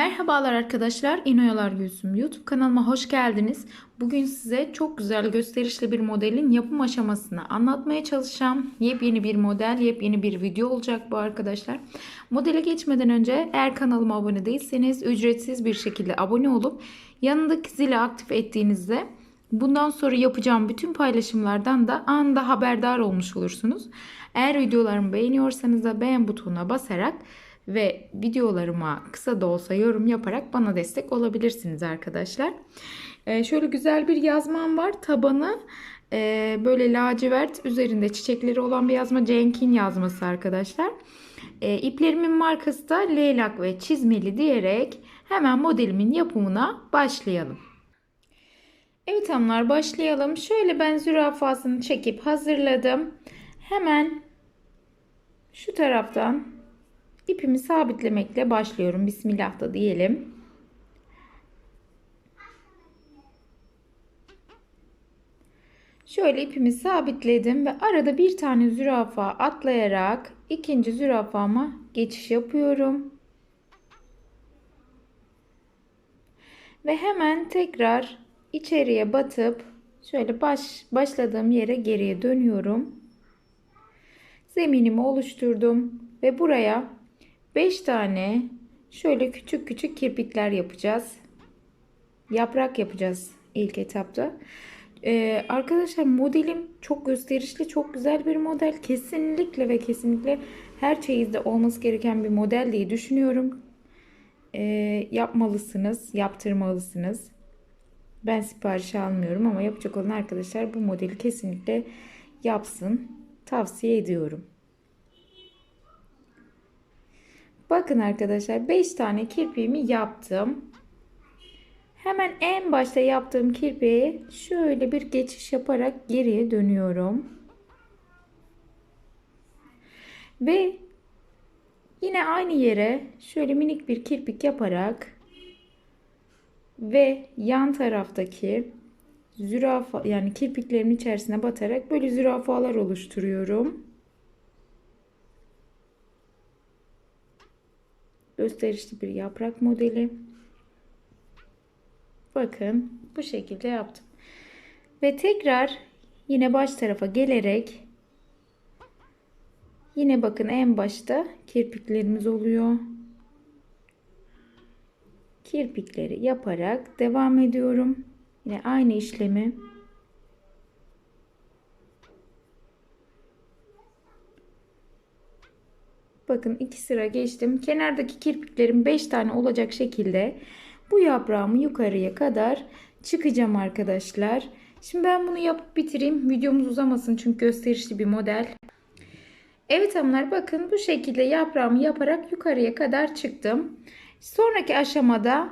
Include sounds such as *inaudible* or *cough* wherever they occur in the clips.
Merhabalar arkadaşlar, İnoyalar Gülsüm YouTube kanalıma hoş geldiniz. Bugün size çok güzel gösterişli bir modelin yapım aşamasını anlatmaya çalışacağım. Yepyeni bir model, yepyeni bir video olacak bu arkadaşlar. Modele geçmeden önce eğer kanalıma abone değilseniz ücretsiz bir şekilde abone olup yanındaki zili aktif ettiğinizde bundan sonra yapacağım bütün paylaşımlardan da anında haberdar olmuş olursunuz. Eğer videolarımı beğeniyorsanız da beğen butonuna basarak ve videolarıma kısa da olsa yorum yaparak bana destek olabilirsiniz arkadaşlar. Ee, şöyle güzel bir yazmam var. Tabanı e, böyle lacivert üzerinde çiçekleri olan bir yazma Cenk'in yazması arkadaşlar. E, iplerimin markası da leylak ve çizmeli diyerek hemen modelimin yapımına başlayalım. Evet hanımlar başlayalım. Şöyle ben zürafasını çekip hazırladım. Hemen şu taraftan ipimi sabitlemekle başlıyorum. Bismillah da diyelim. Şöyle ipimi sabitledim ve arada bir tane zürafa atlayarak ikinci zürafama geçiş yapıyorum. Ve hemen tekrar içeriye batıp şöyle baş başladığım yere geriye dönüyorum. Zeminimi oluşturdum ve buraya 5 tane şöyle küçük küçük kirpikler yapacağız. Yaprak yapacağız ilk etapta. Ee, arkadaşlar modelim çok gösterişli, çok güzel bir model. Kesinlikle ve kesinlikle her çeyizde olması gereken bir model diye düşünüyorum. Ee, yapmalısınız, yaptırmalısınız. Ben sipariş almıyorum ama yapacak olan arkadaşlar bu modeli kesinlikle yapsın. Tavsiye ediyorum. Bakın arkadaşlar 5 tane kirpiğimi yaptım. Hemen en başta yaptığım kirpiğe şöyle bir geçiş yaparak geriye dönüyorum. Ve yine aynı yere şöyle minik bir kirpik yaparak ve yan taraftaki zürafa yani kirpiklerimin içerisine batarak böyle zürafalar oluşturuyorum. Gösterişli bir yaprak modeli. Bakın bu şekilde yaptım. Ve tekrar yine baş tarafa gelerek yine bakın en başta kirpiklerimiz oluyor. Kirpikleri yaparak devam ediyorum. Yine aynı işlemi Bakın iki sıra geçtim. Kenardaki kirpiklerim 5 tane olacak şekilde bu yaprağımı yukarıya kadar çıkacağım arkadaşlar. Şimdi ben bunu yapıp bitireyim. Videomuz uzamasın çünkü gösterişli bir model. Evet hanımlar bakın bu şekilde yaprağımı yaparak yukarıya kadar çıktım. Sonraki aşamada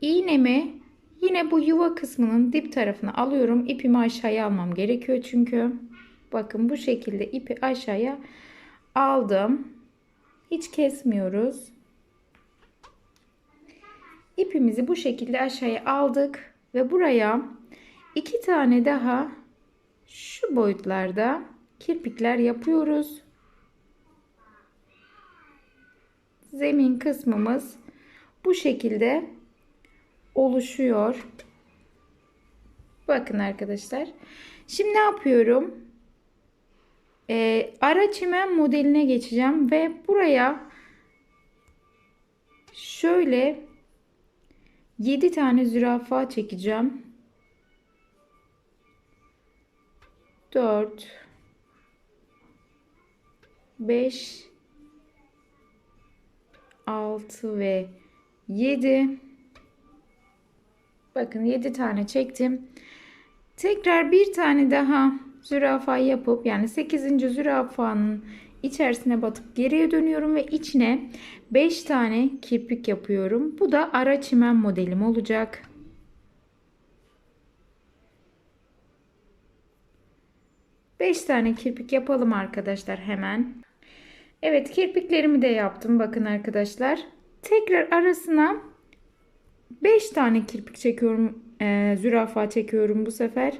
iğnemi yine bu yuva kısmının dip tarafına alıyorum. İpimi aşağıya almam gerekiyor çünkü. Bakın bu şekilde ipi aşağıya aldım. Hiç kesmiyoruz. İpimizi bu şekilde aşağıya aldık ve buraya iki tane daha şu boyutlarda kirpikler yapıyoruz. Zemin kısmımız bu şekilde oluşuyor. Bakın arkadaşlar. Şimdi ne yapıyorum? E, ara çimen modeline geçeceğim ve buraya şöyle 7 tane zürafa çekeceğim. 4 5 6 ve 7 Bakın 7 tane çektim. Tekrar bir tane daha zürafa yapıp yani 8. zürafanın içerisine batıp geriye dönüyorum ve içine 5 tane kirpik yapıyorum. Bu da ara çimen modelim olacak. Beş tane kirpik yapalım arkadaşlar hemen. Evet kirpiklerimi de yaptım bakın arkadaşlar. Tekrar arasına 5 tane kirpik çekiyorum. E, zürafa çekiyorum bu sefer.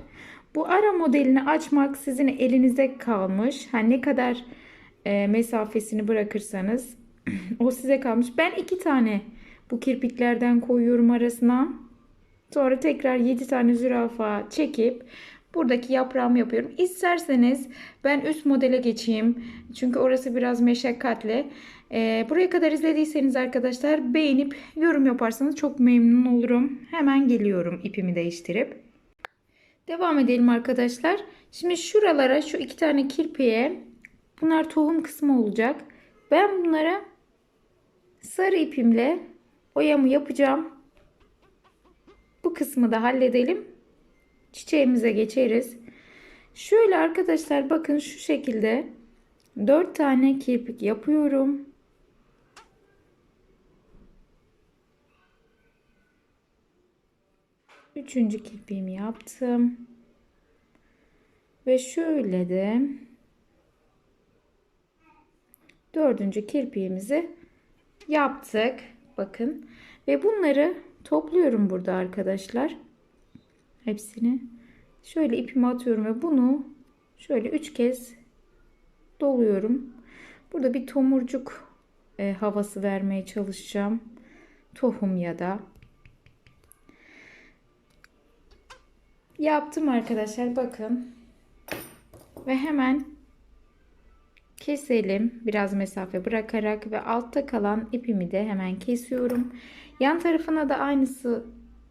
Bu ara modelini açmak sizin elinizde kalmış. Hani ne kadar e, mesafesini bırakırsanız *clears throat* o size kalmış. Ben iki tane bu kirpiklerden koyuyorum arasına. Sonra tekrar 7 tane zürafa çekip buradaki yaprağımı yapıyorum. İsterseniz ben üst modele geçeyim. Çünkü orası biraz meşakkatli. Ee, buraya kadar izlediyseniz arkadaşlar beğenip yorum yaparsanız çok memnun olurum. Hemen geliyorum ipimi değiştirip. Devam edelim arkadaşlar. Şimdi şuralara şu iki tane kirpiğe bunlar tohum kısmı olacak. Ben bunlara sarı ipimle oyamı yapacağım. Bu kısmı da halledelim. Çiçeğimize geçeriz. Şöyle arkadaşlar bakın şu şekilde 4 tane kirpik yapıyorum. Üçüncü kirpiğimi yaptım. Ve şöyle de dördüncü kirpiğimizi yaptık. Bakın. Ve bunları topluyorum burada arkadaşlar. Hepsini. Şöyle ipimi atıyorum ve bunu şöyle üç kez doluyorum. Burada bir tomurcuk e, havası vermeye çalışacağım. Tohum ya da. Yaptım arkadaşlar bakın. Ve hemen keselim. Biraz mesafe bırakarak ve altta kalan ipimi de hemen kesiyorum. Yan tarafına da aynısı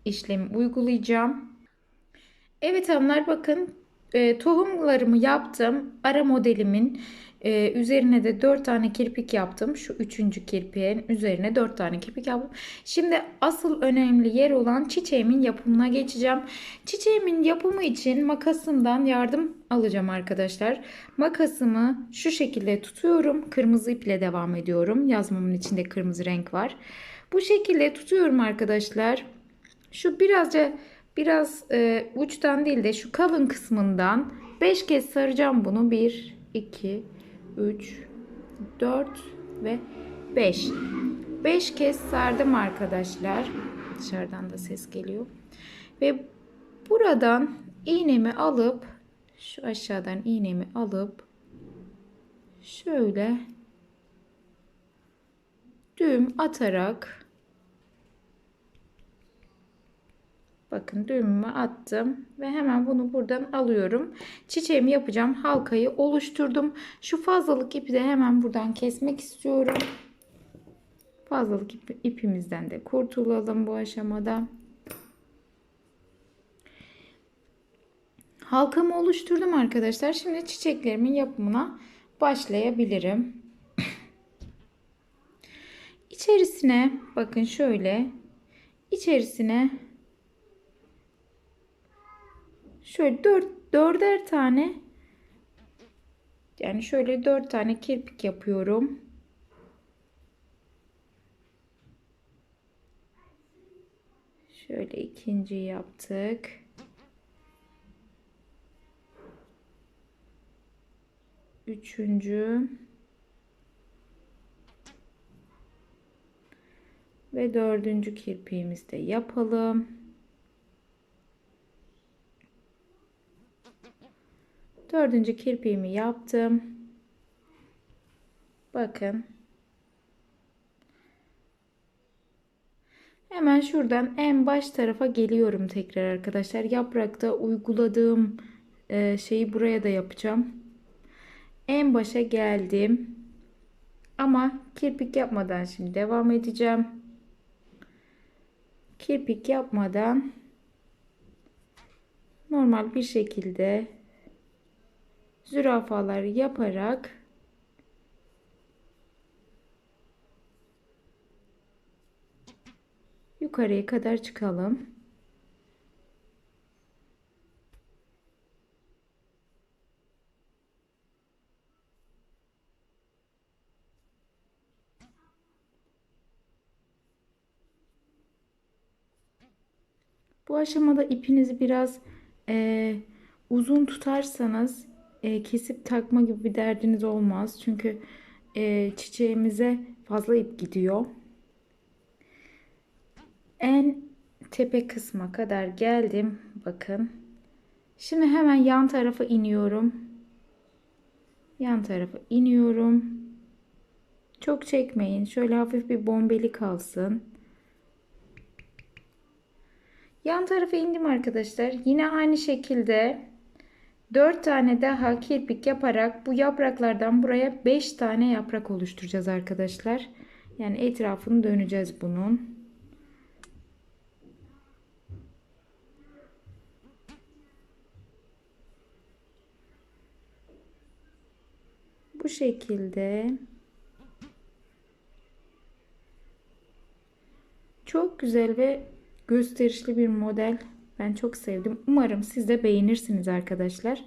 işlemi uygulayacağım. Evet hanımlar bakın e, tohumlarımı yaptım. Ara modelimin e, üzerine de 4 tane kirpik yaptım. Şu üçüncü kirpiğin üzerine 4 tane kirpik yaptım. Şimdi asıl önemli yer olan çiçeğimin yapımına geçeceğim. Çiçeğimin yapımı için makasımdan yardım alacağım arkadaşlar. Makasımı şu şekilde tutuyorum. Kırmızı iple devam ediyorum. Yazmamın içinde kırmızı renk var. Bu şekilde tutuyorum arkadaşlar. Şu birazca biraz e, uçtan değil de şu kalın kısmından 5 kez saracağım bunu. 1, 2, 3, 4 ve 5. 5 kez sardım arkadaşlar. Dışarıdan da ses geliyor. Ve buradan iğnemi alıp şu aşağıdan iğnemi alıp şöyle düğüm atarak bakın düğümümü attım ve hemen bunu buradan alıyorum. Çiçeğimi yapacağım. Halkayı oluşturdum. Şu fazlalık ipi de hemen buradan kesmek istiyorum. Fazlalık ip, ipimizden de kurtulalım bu aşamada. Halkamı oluşturdum arkadaşlar. Şimdi çiçeklerimin yapımına başlayabilirim. İçerisine bakın şöyle içerisine şöyle dört, dörder tane yani şöyle dört tane kirpik yapıyorum. Şöyle ikinci yaptık. Üçüncü. Ve dördüncü kirpiğimizi de yapalım. Dördüncü kirpiğimi yaptım. Bakın. Hemen şuradan en baş tarafa geliyorum tekrar arkadaşlar. Yaprakta uyguladığım e, şeyi buraya da yapacağım. En başa geldim. Ama kirpik yapmadan şimdi devam edeceğim. Kirpik yapmadan normal bir şekilde zürafalar yaparak yukarıya kadar çıkalım. Bu aşamada ipinizi biraz e, uzun tutarsanız e, kesip takma gibi bir derdiniz olmaz. Çünkü e, çiçeğimize fazla ip gidiyor. En tepe kısma kadar geldim. Bakın. Şimdi hemen yan tarafa iniyorum. Yan tarafa iniyorum. Çok çekmeyin. Şöyle hafif bir bombeli kalsın. Yan tarafa indim arkadaşlar. Yine aynı şekilde 4 tane daha kirpik yaparak bu yapraklardan buraya 5 tane yaprak oluşturacağız arkadaşlar. Yani etrafını döneceğiz bunun. Bu şekilde çok güzel ve gösterişli bir model. Ben çok sevdim. Umarım siz de beğenirsiniz arkadaşlar.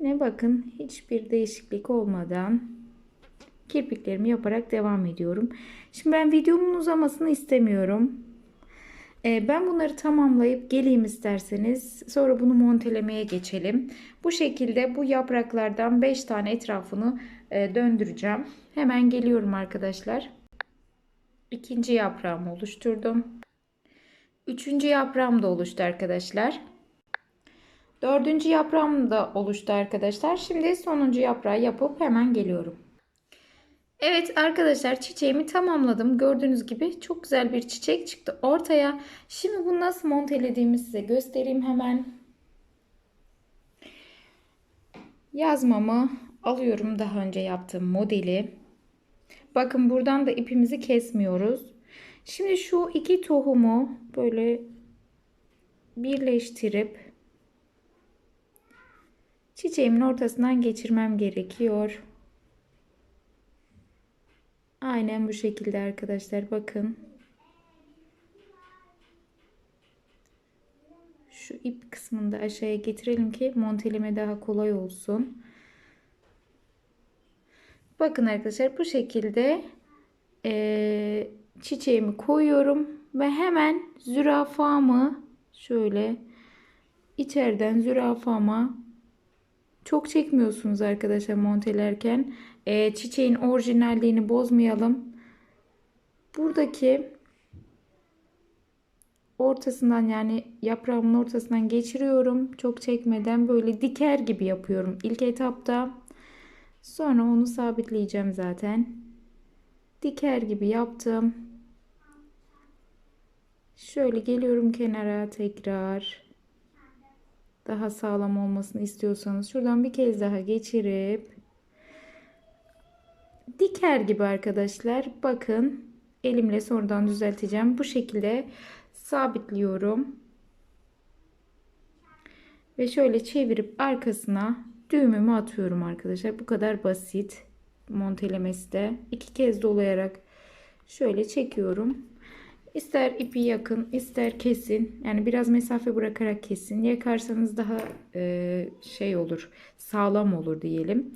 Yine bakın hiçbir değişiklik olmadan kirpiklerimi yaparak devam ediyorum. Şimdi ben videomun uzamasını istemiyorum. Ee, ben bunları tamamlayıp geleyim isterseniz. Sonra bunu montelemeye geçelim. Bu şekilde bu yapraklardan 5 tane etrafını e, döndüreceğim. Hemen geliyorum arkadaşlar. İkinci yaprağımı oluşturdum. Üçüncü yaprağım da oluştu arkadaşlar. Dördüncü yaprağım da oluştu arkadaşlar. Şimdi sonuncu yaprağı yapıp hemen geliyorum. Evet arkadaşlar çiçeğimi tamamladım. Gördüğünüz gibi çok güzel bir çiçek çıktı ortaya. Şimdi bunu nasıl montelediğimi size göstereyim hemen. Yazmamı alıyorum daha önce yaptığım modeli. Bakın buradan da ipimizi kesmiyoruz. Şimdi şu iki tohumu böyle birleştirip çiçeğimin ortasından geçirmem gerekiyor. Aynen bu şekilde arkadaşlar bakın. Şu ip kısmını da aşağıya getirelim ki monteleme daha kolay olsun. Bakın arkadaşlar bu şekilde e, çiçeğimi koyuyorum ve hemen zürafamı şöyle içeriden zürafama çok çekmiyorsunuz arkadaşlar montelerken e, çiçeğin orijinalliğini bozmayalım. Buradaki ortasından yani yaprağımın ortasından geçiriyorum. Çok çekmeden böyle diker gibi yapıyorum ilk etapta. Sonra onu sabitleyeceğim zaten. Diker gibi yaptım. Şöyle geliyorum kenara tekrar. Daha sağlam olmasını istiyorsanız şuradan bir kez daha geçirip diker gibi arkadaşlar. Bakın elimle sonradan düzelteceğim. Bu şekilde sabitliyorum. Ve şöyle çevirip arkasına düğümümü atıyorum arkadaşlar. Bu kadar basit. Montelemesi de iki kez dolayarak şöyle çekiyorum. İster ipi yakın, ister kesin. Yani biraz mesafe bırakarak kesin. Yakarsanız daha e, şey olur, sağlam olur diyelim.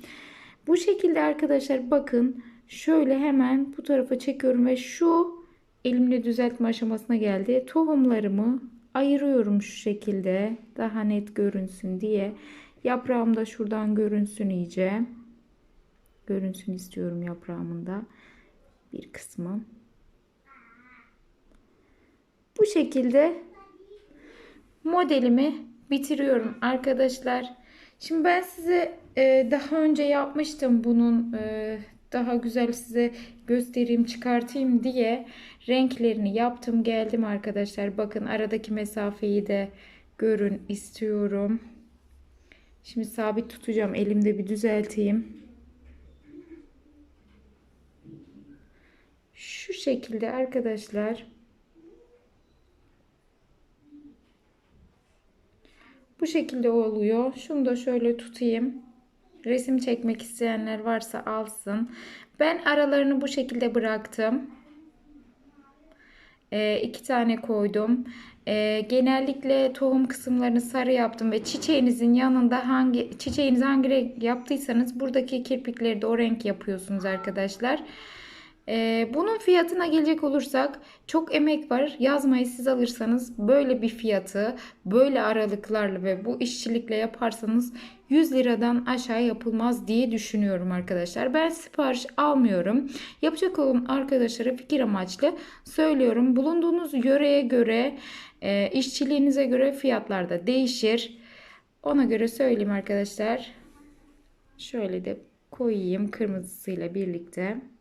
Bu şekilde arkadaşlar bakın şöyle hemen bu tarafa çekiyorum ve şu elimle düzeltme aşamasına geldi. Tohumlarımı ayırıyorum şu şekilde daha net görünsün diye. Yaprağım da şuradan görünsün iyice. Görünsün istiyorum yaprağımın da bir kısmı. Bu şekilde modelimi bitiriyorum arkadaşlar. Şimdi ben size e, daha önce yapmıştım bunun e, daha güzel size göstereyim çıkartayım diye renklerini yaptım geldim arkadaşlar. Bakın aradaki mesafeyi de görün istiyorum. Şimdi sabit tutacağım elimde bir düzelteyim. Şu şekilde arkadaşlar. Bu şekilde oluyor. Şunu da şöyle tutayım. Resim çekmek isteyenler varsa alsın. Ben aralarını bu şekilde bıraktım. Ee, iki tane koydum. Ee, genellikle tohum kısımlarını sarı yaptım ve çiçeğinizin yanında hangi çiçeğinizi hangi renk yaptıysanız buradaki kirpikleri de o renk yapıyorsunuz arkadaşlar. Ee, bunun fiyatına gelecek olursak çok emek var. Yazmayı siz alırsanız böyle bir fiyatı böyle aralıklarla ve bu işçilikle yaparsanız 100 liradan aşağı yapılmaz diye düşünüyorum arkadaşlar. Ben sipariş almıyorum. Yapacak olan arkadaşlara fikir amaçlı söylüyorum. Bulunduğunuz yöreye göre e, işçiliğinize göre fiyatlar da değişir. Ona göre söyleyeyim arkadaşlar. Şöyle de koyayım kırmızısıyla birlikte.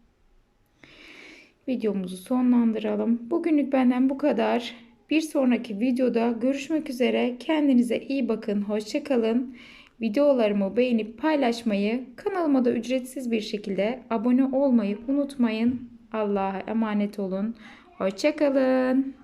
Videomuzu sonlandıralım. Bugünlük benden bu kadar. Bir sonraki videoda görüşmek üzere. Kendinize iyi bakın. Hoşçakalın. Videolarımı beğenip paylaşmayı, kanalıma da ücretsiz bir şekilde abone olmayı unutmayın. Allah'a emanet olun. Hoşçakalın.